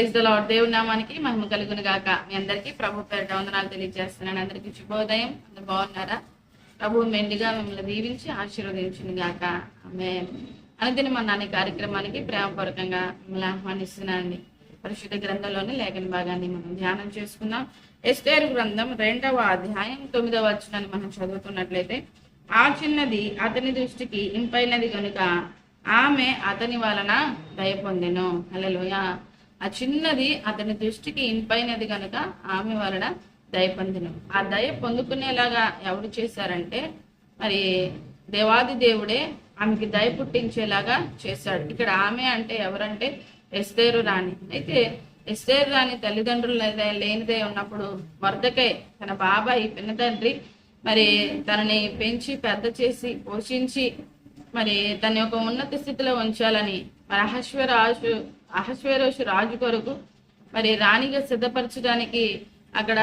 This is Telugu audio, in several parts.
Praise the lord. దేవుని నామానికి మహిమ కలుగును గాక. మీ అందరికీ ప్రభు పేరిట వందనాలు తెలియజేస్తున్నాను. అందరికీ శుభోదయం. అందరు బాగున్నారా? ప్రభు మెండుగా మిమ్మల్ని దీవించి ఆశీర్వదించింది గాక. ఆమె అనుదిన మన నాని కార్యక్రమానికి ప్రేమపూర్వకంగా మిమ్మల్ని ఆహ్వానిస్తున్నానండి. పరిశుద్ధ గ్రంథంలోని లేఖన భాగాన్ని మనం ధ్యానం చేసుకుందాం. ఎస్టేరు గ్రంథం రెండవ అధ్యాయం తొమ్మిదవ వచనాన్ని మనం చదువుతున్నట్లయితే ఆ చిన్నది అతని దృష్టికి ఇంపైనది కనుక ఆమె అతని వలన దయ పొందెను హల్లెలూయ. ఆ చిన్నది అతని దృష్టికి ఇంపైనది కనుక ఆమె వలన దయ పొందెను ఆ దయ పొందుకునేలాగా ఎవరు చేశారంటే మరి దేవాది దేవుడే ఆమెకి దయ పుట్టించేలాగా చేశాడు. ఇక్కడ ఆమె అంటే ఎవరంటే ఎస్తేరు రాణి. అయితే ఎస్తేరు రాణి తల్లిదండ్రులు లేనిదే ఉన్నప్పుడు వరదకై తన బాబాయి పిన్న తండ్రి మరి తనని పెంచి పెద్ద చేసి పోషించి మరి తన యొక్క ఉన్నత స్థితిలో ఉంచాలని మరి అహశ్వరాజు అహశ్వరోషు రాజు కొరకు మరి రాణిగా సిద్ధపరచడానికి అక్కడ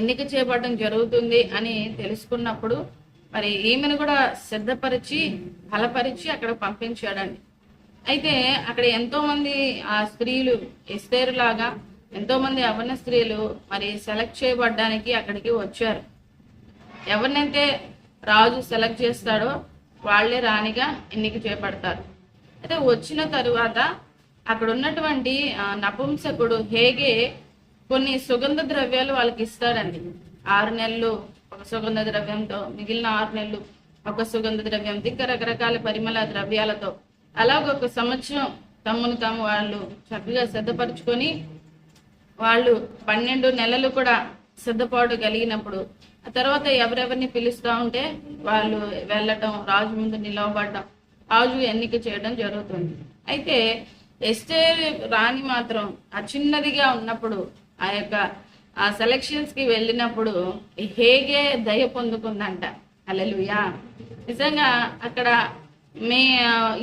ఎన్నిక చేపట్టడం జరుగుతుంది అని తెలుసుకున్నప్పుడు మరి ఈమెను కూడా సిద్ధపరిచి బలపరిచి అక్కడ పంపించాడండి. అయితే అక్కడ ఎంతో మంది ఆ స్త్రీలు ఎస్తేరులాగా ఎంతో మంది అవర్ణ స్త్రీలు మరి సెలెక్ట్ చేయబడ్డానికి అక్కడికి వచ్చారు. ఎవరినైతే రాజు సెలెక్ట్ చేస్తాడో వాళ్ళే రాణిగా ఎన్నిక చేపడతారు అయితే వచ్చిన తరువాత అక్కడ ఉన్నటువంటి నపుంసకుడు హేగే కొన్ని సుగంధ ద్రవ్యాలు వాళ్ళకి ఇస్తాడండి. ఆరు నెలలు ఒక సుగంధ ద్రవ్యంతో మిగిలిన ఆరు నెలలు ఒక సుగంధ ద్రవ్యం ఇంకా రకరకాల పరిమళ ద్రవ్యాలతో. అలాగ ఒక సంవత్సరం తమ్మును తాము వాళ్ళు చక్కగా సిద్ధపరచుకొని వాళ్ళు పన్నెండు నెలలు కూడా సిద్ధపాటు కలిగినప్పుడు ఆ తర్వాత ఎవరెవరిని పిలుస్తూ ఉంటే వాళ్ళు వెళ్ళటం రాజు ముందు నిలవబడటం రాజు ఎన్నిక చేయడం జరుగుతుంది. అయితే ఎస్టేర్ రాణి మాత్రం ఆ చిన్నదిగా ఉన్నప్పుడు ఆ యొక్క ఆ సెలక్షన్స్కి వెళ్ళినప్పుడు హేగే దయ పొందుకుందంట. అలెలుయా నిజంగా అక్కడ మీ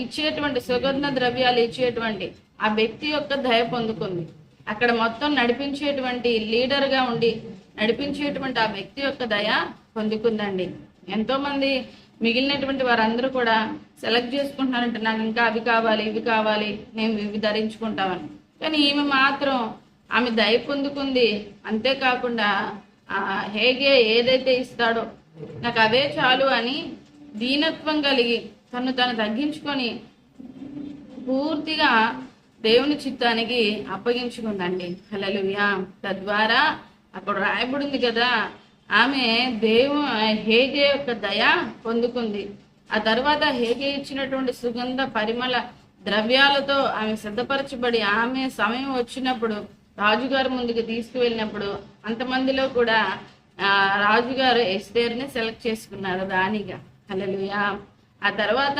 ఇచ్చేటువంటి సుగంధ ద్రవ్యాలు ఇచ్చేటువంటి ఆ వ్యక్తి యొక్క దయ పొందుకుంది. అక్కడ మొత్తం నడిపించేటువంటి లీడర్గా ఉండి నడిపించేటువంటి ఆ వ్యక్తి యొక్క దయ పొందుకుందండి. ఎంతోమంది మిగిలినటువంటి వారందరూ కూడా సెలెక్ట్ చేసుకుంటున్నారంటే నాకు ఇంకా అవి కావాలి ఇవి కావాలి నేను ఇవి ధరించుకుంటామని. కానీ ఈమె మాత్రం ఆమె దయ పొందుకుంది. అంతేకాకుండా హేగే ఏదైతే ఇస్తాడో నాకు అవే చాలు అని దీనత్వం కలిగి తను తను తగ్గించుకొని పూర్తిగా దేవుని చిత్తానికి అప్పగించుకుందండి. హలలుయా తద్వారా అక్కడ రాయబడింది కదా ఆమె దేవు హేగే యొక్క దయ పొందుకుంది. ఆ తర్వాత హేగే ఇచ్చినటువంటి సుగంధ పరిమళ ద్రవ్యాలతో ఆమె సిద్ధపరచబడి ఆమె సమయం వచ్చినప్పుడు రాజుగారు ముందుకు తీసుకువెళ్ళినప్పుడు అంతమందిలో కూడా ఆ, రాజుగారు ఎస్టేర్ని సెలెక్ట్ చేసుకున్నారు రాణిగా. అలలుయా ఆ తర్వాత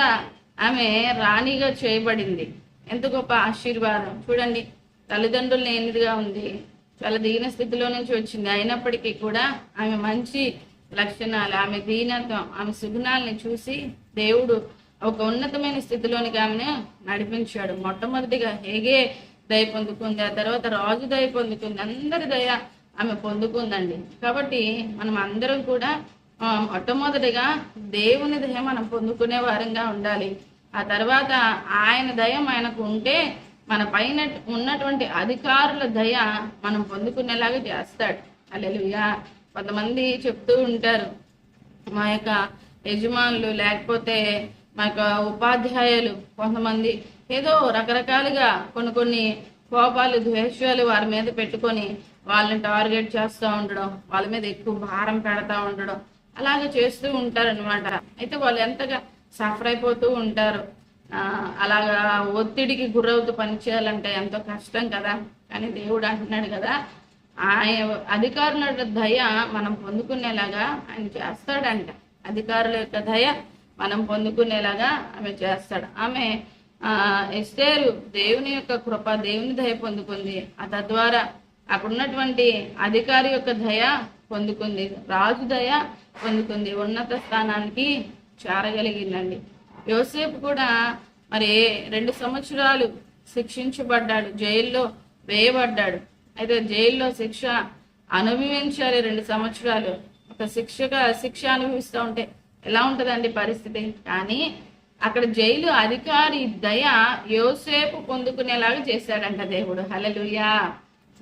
ఆమె రాణిగా చేయబడింది. ఎంత గొప్ప ఆశీర్వాదం. చూడండి తల్లిదండ్రులు లేనిదిగా ఉంది. చాలా దీన స్థితిలో నుంచి వచ్చింది. అయినప్పటికీ కూడా ఆమె మంచి లక్షణాలు ఆమె దీనత్వం ఆమె సుగుణాలని చూసి దేవుడు ఒక ఉన్నతమైన స్థితిలోనికి ఆమెను నడిపించాడు. మొట్టమొదటిగా హేగే దయ పొందుకుంది ఆ తర్వాత రాజు దయ పొందుకుంది అందరి దయ ఆమె పొందుకుందండి. కాబట్టి మనం అందరం కూడా మొట్టమొదటిగా దేవుని దయ మనం పొందుకునే వారంగా ఉండాలి. ఆ తర్వాత ఆయన దయ ఆయనకు ఉంటే మన పైన ఉన్నటువంటి అధికారుల దయ మనం పొందుకునేలాగా చేస్తాడు. అల్లెలుయా కొంతమంది చెప్తూ ఉంటారు. మా యొక్క యజమానులు లేకపోతే మా యొక్క ఉపాధ్యాయులు కొంతమంది ఏదో రకరకాలుగా కొన్ని కొన్ని కోపాలు ద్వేషాలు వారి మీద పెట్టుకొని వాళ్ళని టార్గెట్ చేస్తూ ఉండడం వాళ్ళ మీద ఎక్కువ భారం పెడతా ఉండడం అలాగే చేస్తూ ఉంటారు అనమాట అయితే వాళ్ళు ఎంతగా సఫర్ అయిపోతూ ఉంటారు. అలాగా ఒత్తిడికి గురవుతూ పనిచేయాలంటే ఎంతో కష్టం కదా. కానీ దేవుడు అంటున్నాడు కదా ఆయన అధికారుల దయ మనం పొందుకునేలాగా ఆయన చేస్తాడంట. అధికారుల యొక్క దయ మనం పొందుకునేలాగా ఆమె చేస్తాడు. ఆమె ఆ దేవుని యొక్క కృప దేవుని దయ పొందుకుంది. ఆ తద్వారా అక్కడున్నటువంటి అధికారి యొక్క దయ పొందుకుంది. రాజు దయ పొందుకుంది. ఉన్నత స్థానానికి చేరగలిగిందండి. యోసేపు కూడా మరి రెండు సంవత్సరాలు శిక్షించబడ్డాడు జైల్లో వేయబడ్డాడు. అయితే జైల్లో శిక్ష అనుభవించాలి రెండు సంవత్సరాలు. ఒక శిక్షగా శిక్ష అనుభవిస్తూ ఉంటే ఎలా ఉంటుందండి పరిస్థితి? కానీ అక్కడ జైలు అధికారి దయ యోసేపు పొందుకునేలాగా చేశాడంట దేవుడు. హలలుయా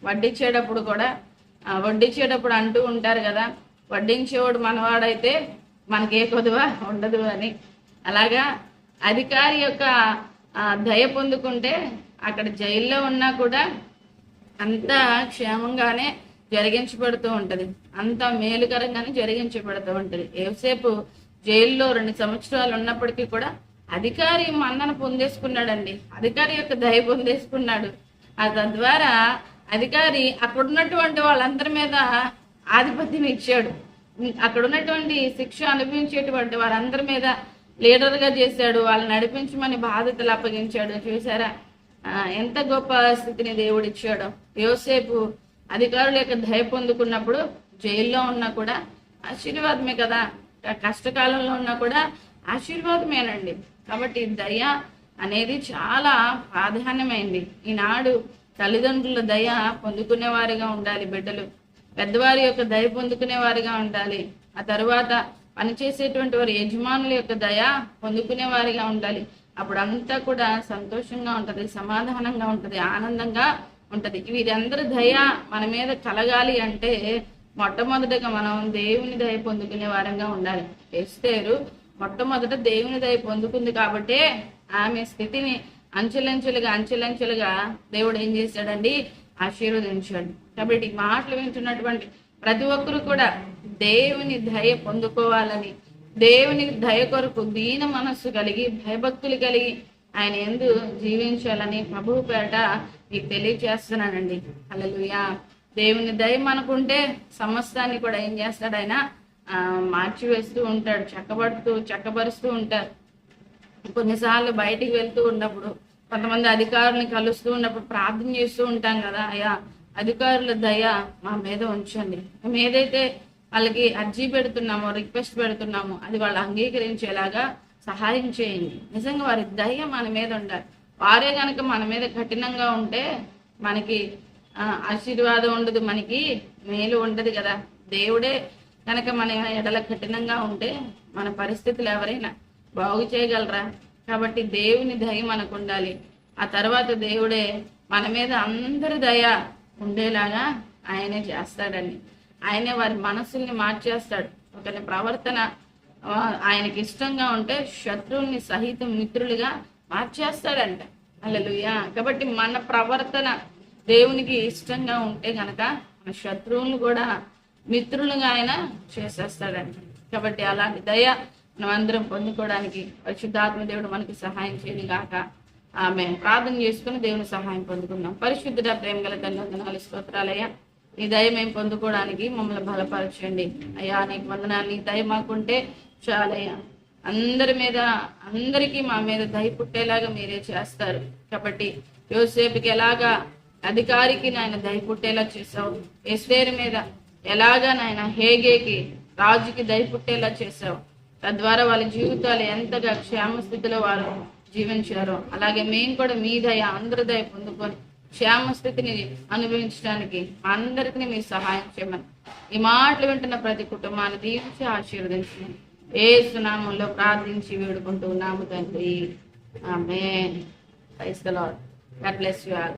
వడ్డించేటప్పుడు కూడా వడ్డించేటప్పుడు అంటూ ఉంటారు కదా వడ్డించేవాడు మనవాడైతే మనకే కొదువా కొదువ? ఉండదు అని. అలాగా అధికారి యొక్క ఆ, దయ పొందుకుంటే అక్కడ జైల్లో ఉన్నా కూడా అంతా క్షేమంగానే జరిగించబడుతూ ఉంటది. అంత మేలుకరంగానే జరిగించబడుతూ ఉంటది. ఏసేపు జైల్లో రెండు సంవత్సరాలు ఉన్నప్పటికీ కూడా అధికారి మన్నన పొందేసుకున్నాడండి. అధికారి యొక్క దయ పొందేసుకున్నాడు. ఆ తద్వారా అధికారి అక్కడ ఉన్నటువంటి వాళ్ళందరి మీద ఆధిపత్యం ఇచ్చాడు. అక్కడ ఉన్నటువంటి శిక్ష అనుభవించేటువంటి వారందరి మీద లీడర్గా చేశాడు వాళ్ళని నడిపించమని బాధ్యతలు అప్పగించాడు. చూసారా ఎంత గొప్ప స్థితిని దేవుడు ఇచ్చాడు. యోసేపు అధికారుల యొక్క దయ పొందుకున్నప్పుడు జైల్లో ఉన్నా కూడా ఆశీర్వాదమే కదా. కష్టకాలంలో ఉన్నా కూడా ఆశీర్వాదమేనండి. కాబట్టి దయ అనేది చాలా ప్రాధాన్యమైంది. ఈనాడు తల్లిదండ్రుల దయ పొందుకునే వారిగా ఉండాలి బిడ్డలు. పెద్దవారి యొక్క దయ పొందుకునే వారిగా ఉండాలి. ఆ తరువాత పనిచేసేటువంటి వారి యజమానుల యొక్క దయ పొందుకునే వారిగా ఉండాలి. అప్పుడు అంతా కూడా సంతోషంగా ఉంటుంది సమాధానంగా ఉంటుంది ఆనందంగా ఉంటుంది. వీరందరి దయ మన మీద కలగాలి అంటే మొట్టమొదటగా మనం దేవుని దయ పొందుకునే వారంగా ఉండాలి. ఎస్తేరు మొట్టమొదట దేవుని దయ పొందుకుంది కాబట్టే ఆమె స్థితిని అంచెలంచెలుగా అంచెలంచెలుగా దేవుడు ఏం చేశాడండి? ఆశీర్వదించాడు. కాబట్టి మాటలు వింటున్నటువంటి ప్రతి ఒక్కరు కూడా దేవుని దయ పొందుకోవాలని దేవుని దయ కొరకు దీన మనస్సు కలిగి భయభక్తులు కలిగి ఆయన ఎందు జీవించాలని ప్రభువు పేట మీకు తెలియజేస్తున్నానండి. అలలుయా దేవుని దయ మనకుంటే సమస్తాన్ని కూడా ఏం చేస్తాడు ఆయన? ఆ, మార్చివేస్తూ ఉంటాడు చక్కబడుతూ చక్కబరుస్తూ ఉంటారు. కొన్నిసార్లు బయటికి వెళ్తూ ఉన్నప్పుడు కొంతమంది అధికారులను కలుస్తూ ఉన్నప్పుడు ప్రార్థన చేస్తూ ఉంటాం కదా అయ్యా అధికారుల దయ మా మీద ఉంచండి. మేము ఏదైతే వాళ్ళకి అర్జీ పెడుతున్నాము రిక్వెస్ట్ పెడుతున్నాము అది వాళ్ళు అంగీకరించేలాగా సహాయం చేయండి. నిజంగా వారి దయ మన మీద ఉండాలి. వారే కనుక మన మీద కఠినంగా ఉంటే మనకి ఆశీర్వాదం ఉండదు మనకి మేలు ఉండదు కదా. దేవుడే కనుక మన ఎడల కఠినంగా ఉంటే మన పరిస్థితులు ఎవరైనా బాగు చేయగలరా? కాబట్టి దేవుని దయ మనకు ఉండాలి. ఆ తర్వాత దేవుడే మన మీద అందరి దయ ఉండేలాగా ఆయనే చేస్తాడండి ఆయనే వారి మనసుల్ని మార్చేస్తాడు. ఒకరి ప్రవర్తన ఆయనకి ఇష్టంగా ఉంటే శత్రువుల్ని సహితం మిత్రులుగా మార్చేస్తాడంట. అల్లెలుయా కాబట్టి మన ప్రవర్తన దేవునికి ఇష్టంగా ఉంటే కనుక మన శత్రువులను కూడా మిత్రులుగా ఆయన చేసేస్తాడంట. కాబట్టి అలాంటి దయ మనం అందరం పొందుకోవడానికి పరిశుద్ధాత్మ దేవుడు మనకి సహాయం చేయని గాక ఆమె ప్రార్థన చేసుకుని దేవుని సహాయం పొందుకుందాం. పరిశుద్ధుడ ప్రేమ గల తండ్రి వందనాలు స్తోత్రాలయ్యా. నీ దయ మేము పొందుకోవడానికి మమ్మల్ని బలపరచండి. అయ్యా నీకు వందనాలు నీ దయ మాకుంటే చాలయ్యా. అందరి మీద అందరికీ మా మీద దయ పుట్టేలాగా మీరే చేస్తారు. కాబట్టి యోసేపుకి ఎలాగా అధికారికి నాయన దయ పుట్టేలా చేసావు ఎస్వేరు మీద ఎలాగా నాయన హేగేకి రాజుకి దయ పుట్టేలా చేసావు తద్వారా వాళ్ళ జీవితాలు ఎంతగా క్షేమ స్థితిలో వారు జీవించారో అలాగే మేము కూడా మీ దయ అందరి దయ పొందుకొని క్షేమ స్థితిని అనుభవించడానికి అందరికీ మీరు సహాయం చేయమని ఈ మాటలు వింటున్న ప్రతి కుటుంబాన్ని దీవించి ఆశీర్వదించమని ఏ సునామంలో ప్రార్థించి వేడుకుంటూ ఉన్నాము తండ్రి. ఆమె praise the Lord. God bless you all.